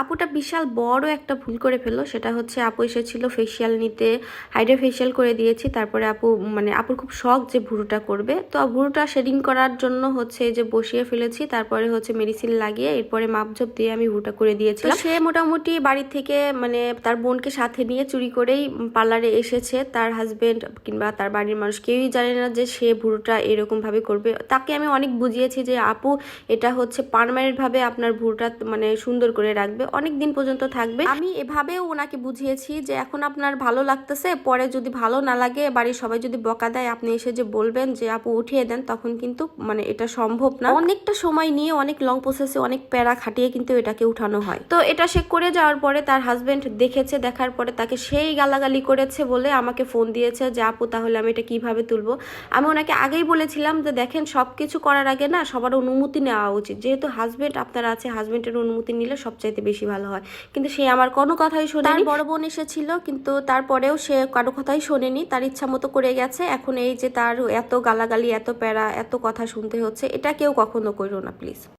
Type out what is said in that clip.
আপুটা বিশাল বড় একটা ভুল করে ফেলল, সেটা হচ্ছে আপু এসেছিল ফেসিয়াল নিতে হাইড্রা ফেসিয়াল করে দিয়েছি, তারপরে আপু মানে আপুর খুব শখ যে ভুরুটা করবে। তো ভুরুটা শেডিং করার জন্য হচ্ছে যে বসিয়ে ফেলেছি, তারপরে হচ্ছে মেডিসিন লাগিয়ে এরপরে মাপঝোপ দিয়ে আমি ভুরুটা করে দিয়েছিলাম। তো সে মোটামুটি বাড়ি থেকে মানে তার বোনকে সাথে নিয়ে চুরি করেই পার্লারে এসেছে, তার হাজবেন্ড কিংবা তার বাড়ির মানুষ কেউই জানে না যে সে ভুরুটা এরকম ভাবে করবে। তাকে আমি অনেক বুঝিয়েছি যে আপু এটা হচ্ছে পার্মানেন্ট ভাবে আপনার ভুরুটা মানে সুন্দর করে রাখবে। অনেক দিন পর্যন্ত থাকবে। আমি এভাবেও ওনাকে বুঝিয়েছি যে এখন আপনার ভালো লাগতেছে, পরে যদি ভালো না লাগে, বাড়ির সবাই যদি বকা দেয়, আপনি এসে যে বলবেন যে, আপু, উঠিয়ে দেন, তখন কিন্তু মানে এটা সম্ভব না। অনেকটা সময় নিয়ে অনেক লং প্রসেসে অনেক প্যারা খাটিয়ে কিন্তু এটাকে উঠানো হয়। তো এটা সে করে যাওয়ার পরে তার হাজবেন্ড দেখেছে, দেখার পরে তাকে সেই গালাগালি করেছে বলে আমাকে ফোন দিয়েছে যে, আপু, তাহলে আমি এটা কীভাবে তুলবো? আমি ওনাকে আগেই বলেছিলাম যে, দেখেন সব কিছু করার আগে না সবার অনুমতি নেওয়া উচিত। যেহেতু হাজবেন্ড আপনার আছে হাজবেন্ডের অনুমতি নিলে সবচাইতে বেশি ভালো হয়। কিন্তু সে আমার কোনো কথাই শোনে তার বড় বোন এসেছিল কিন্তু তারপরেও সে কারও কথাই শোনেনি। তার ইচ্ছা মতো করে গেছে। এখন এই যে তার এত গালাগালি এত প্যারা এত কথা শুনতে হচ্ছে এটা কেউ কখনো করো না প্লিজ